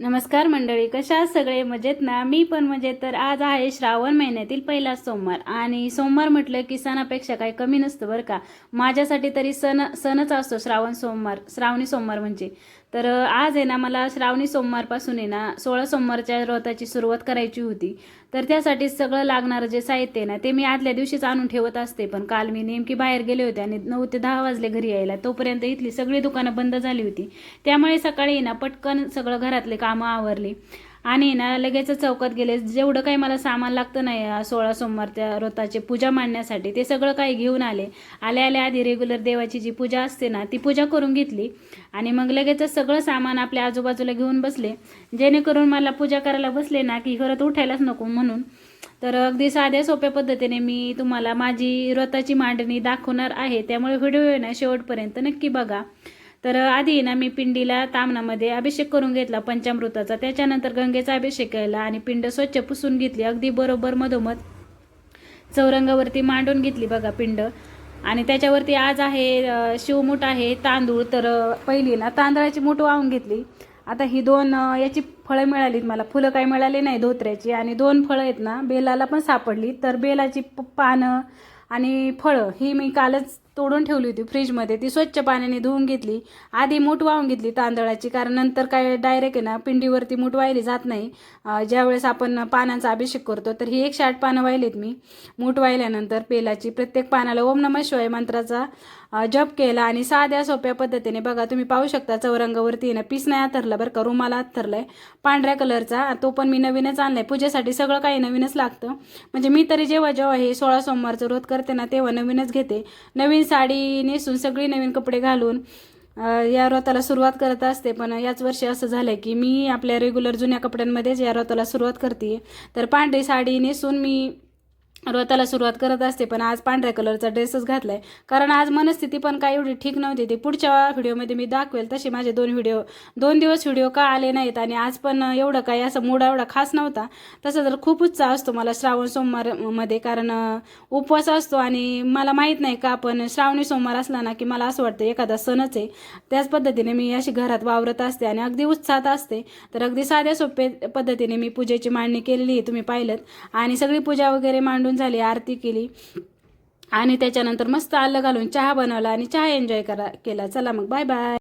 नमस्कार मंडळी कशा सगळे? मजेत ना? मी पण मजेत. तर आज आहे श्रावण महिन्यातील पहिला सोमवार आणि सोमवार म्हटलं की सणापेक्षा काही कमी नसतं बरं का? माझ्यासाठी तरी सण सणच असतो श्रावण सोमवार श्रावणी सोमवार म्हणजे. तर आज आहे ना मला श्रावणी सोमवारपासून आहे ना सोळा सोमवारच्या व्रताची सुरुवात करायची होती. तर त्यासाठी सगळं लागणारं जे साहित्य आहे ना ते मी आदल्या दिवशीच आणून ठेवत असते. पण काल मी नेमकी बाहेर गेले होते आणि नऊ ते दहा वाजले घरी यायला. तोपर्यंत इथली सगळी दुकानं बंद झाली होती. त्यामुळे सकाळी ना पटकन सगळं घरातले कामं आवरली. आणि ना लगेच चौकात गेले. जेवढं काही मला सामान लागतं नाही सोळा सोळा सोमवारच्या व्रताचे पूजा मांडण्यासाठी ते सगळं काही घेऊन आले. आल्या आल्या आधी रेग्युलर देवाची जी पूजा असते ना ती पूजा करून घेतली. आणि मग लगेचच सगळं सामान आपल्या आजूबाजूला घेऊन बसले. जेणेकरून मला पूजा करायला बसले ना की घरात उठायलाच नको म्हणून. तर अगदी साध्या सोप्या पद्धतीने मी तुम्हाला माझी व्रताची मांडणी दाखवणार आहे. त्यामुळे व्हिडिओ ना शेवटपर्यंत नक्की बघा. तर आधी ना मी पिंडीला तामणामध्ये अभिषेक करून घेतला पंचामृताचा. त्याच्यानंतर गंगेचा अभिषेक केला आणि पिंड स्वच्छ पुसून घेतली. अगदी बरोबर मधोमध चौरंगावरती मांडून घेतली बघा पिंड. आणि त्याच्यावरती आज आहे शिवमूठ आहे तांदूळ. तर पहिली ना तांदळाची मूठ वाहून घेतली. आता ही दोन याची फळं मिळालीत मला. फुलं काही मिळाली नाही धोत्र्याची. आणि दोन फळं आहेत ना बेलाला पण सापडली. तर बेलाची प- पानं आणि फळं ही मी कालच तोडून ठेवली होती फ्रीजमध्ये. ती स्वच्छ पाण्याने धुवून घेतली. आधी मूठ वाहून घेतली तांदळाची कारण नंतर काय डायरेक्ट आहे ना पिंडीवरती मूठ वाहिली जात नाही. ज्यावेळेस आपण पानांचा अभिषेक करतो तर ही एकशे आठ पानं वाहिलीत मी. मूठ वाहिल्यानंतर पेलाची प्रत्येक पानाला ओम नम शिवाय मंत्राचा जप केला आणि साध्या सोप्या पद्धतीने बघा तुम्ही पाहू शकता चौरंगावरती ना पीस नाही आथरला बरं का रुमाला आथरलाय पांढऱ्या कलरचा तो पण मी नवीनच आणलाय. पूजेसाठी सगळं काही नवीनच लागतं. म्हणजे मी तरी जेव्हा जेव्हा हे सोळा सोमवारचं व्रत करते ना तेव्हा नवीनच घेते. नवीन साडी नेसून सगळी नवीन कपडे घालून या रोताला सुरुवात करत असते. पण याच वर्षी असं झालंय की मी आपल्या रेग्युलर जुन्या कपड्यांमध्येच या रोताला सुरुवात करते. तर पांढरी साडी नेसून मी व्रताला सुरुवात करत असते पण आज पांढऱ्या कलरचा ड्रेसच घातलाय. कारण आज मनस्थिती पण काही एवढी ठीक नव्हती. ती पुढच्या व्हिडिओमध्ये मी दाखवेल तसे माझे दोन व्हिडिओ दोन दिवस व्हिडिओ का आले नाहीत आणि आज पण एवढं काही असं मूड एवढा खास नव्हता. तसं तर खूप उत्साह असतो मला श्रावण सोमवारमध्ये कारण उपवास असतो आणि मला माहीत नाही का पण श्रावणी सोमवार असला ना की मला असं वाटतं एखादा सणच आहे. त्याच पद्धतीने मी अशी घरात वावरत असते आणि अगदी उत्साहात असते. तर अगदी साध्या सोप्या पद्धतीने मी पूजेची मांडणी केलेली आहे तुम्ही पाहिलं आणि सगळी पूजा वगैरे मांडून झाली आरती केली. आणि त्याच्यानंतर मस्त आलं घालून चहा बनवला आणि चहा एन्जॉय करा केला. चला मग बाय बाय